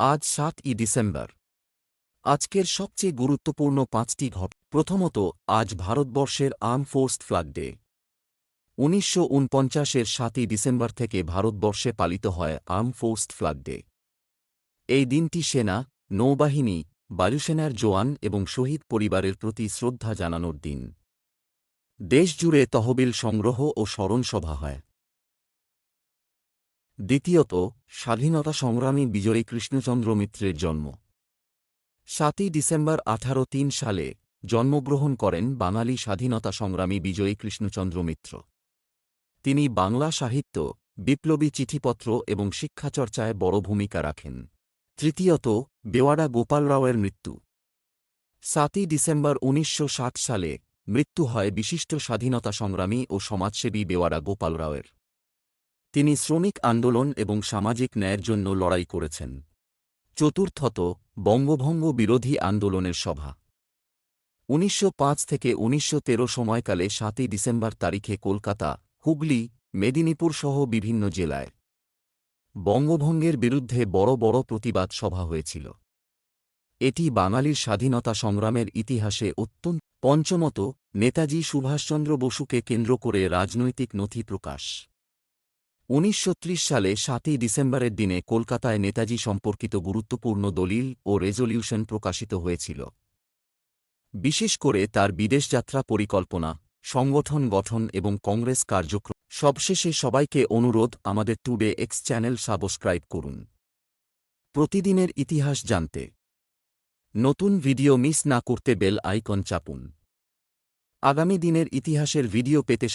আজ সাতই ডিসেম্বর। আজকের সবচেয়ে গুরুত্বপূর্ণ পাঁচটি ঘট। প্রথমত, আজ ভারতবর্ষের আর্ম ফোর্স ফ্ল্যাগ ডে। উনিশশো উনপঞ্চাশের সাতই ডিসেম্বর থেকে ভারতবর্ষে পালিত হয় আর্ম ফোর্স ফ্ল্যাগ ডে। এই দিনটি সেনা, নৌবাহিনী, বায়ুসেনার জোয়ান এবং শহীদ পরিবারের প্রতি শ্রদ্ধা জানানোর দিন। দেশজুড়ে তহবিল সংগ্রহ ও স্মরণসভা হয়। দ্বিতীয়ত, স্বাধীনতা সংগ্রামী বিজয়ী কৃষ্ণচন্দ্র মিত্রের জন্ম। সাতই ডিসেম্বর আঠারো তিন সালে জন্মগ্রহণ করেন বাঙালি স্বাধীনতা সংগ্রামী বিজয়ী কৃষ্ণচন্দ্র মিত্র। তিনি বাংলা সাহিত্য, বিপ্লবী চিঠিপত্র এবং শিক্ষাচর্চায় বড় ভূমিকা রাখেন। তৃতীয়ত, বেওয়াড়া গোপাল রাওয়ের মৃত্যু। সাতই ডিসেম্বর উনিশশো ষাট সালে মৃত্যু হয় বিশিষ্ট স্বাধীনতা সংগ্রামী ও সমাজসেবী বেওয়াড়া গোপাল রাওয়ের। তিনি শ্রমিক আন্দোলন এবং সামাজিক ন্যায়ের জন্য লড়াই করেছেন। চতুর্থত, বঙ্গভঙ্গ বিরোধী আন্দোলনের সভা। উনিশশো পাঁচ থেকে উনিশশো তেরো সময়কালে সাতই ডিসেম্বর তারিখে কলকাতা, হুগলি, মেদিনীপুর সহ বিভিন্ন জেলায় বঙ্গভঙ্গের বিরুদ্ধে বড় বড় প্রতিবাদ সভা হয়েছিল। এটি বাঙালির স্বাধীনতা সংগ্রামের ইতিহাসে অত্যন্ত পঞ্চমত নেতাজি সুভাষচন্দ্র বসুকে কেন্দ্র করে রাজনৈতিক নথি প্রকাশ। উনিশশো সালে সাতই ডিসেম্বরের দিনে কলকাতায় নেতাজি সম্পর্কিত গুরুত্বপূর্ণ দলিল ও রেজলিউশন প্রকাশিত হয়েছিল। বিশেষ করে তার বিদেশযাত্রা পরিকল্পনা, সংগঠন গঠন এবং কংগ্রেস কার্যক্রম, সবশেষে সবাইকে অনুরোধ আমাদের টুডে এক্স চ্যানেল সাবস্ক্রাইব করুন। প্রতিদিনের ইতিহাস জানতে। নতুন ভিডিও মিস না করতে বেল আইকন চাপুন। আগামী দিনের ইতিহাসের ভিডিও পেতে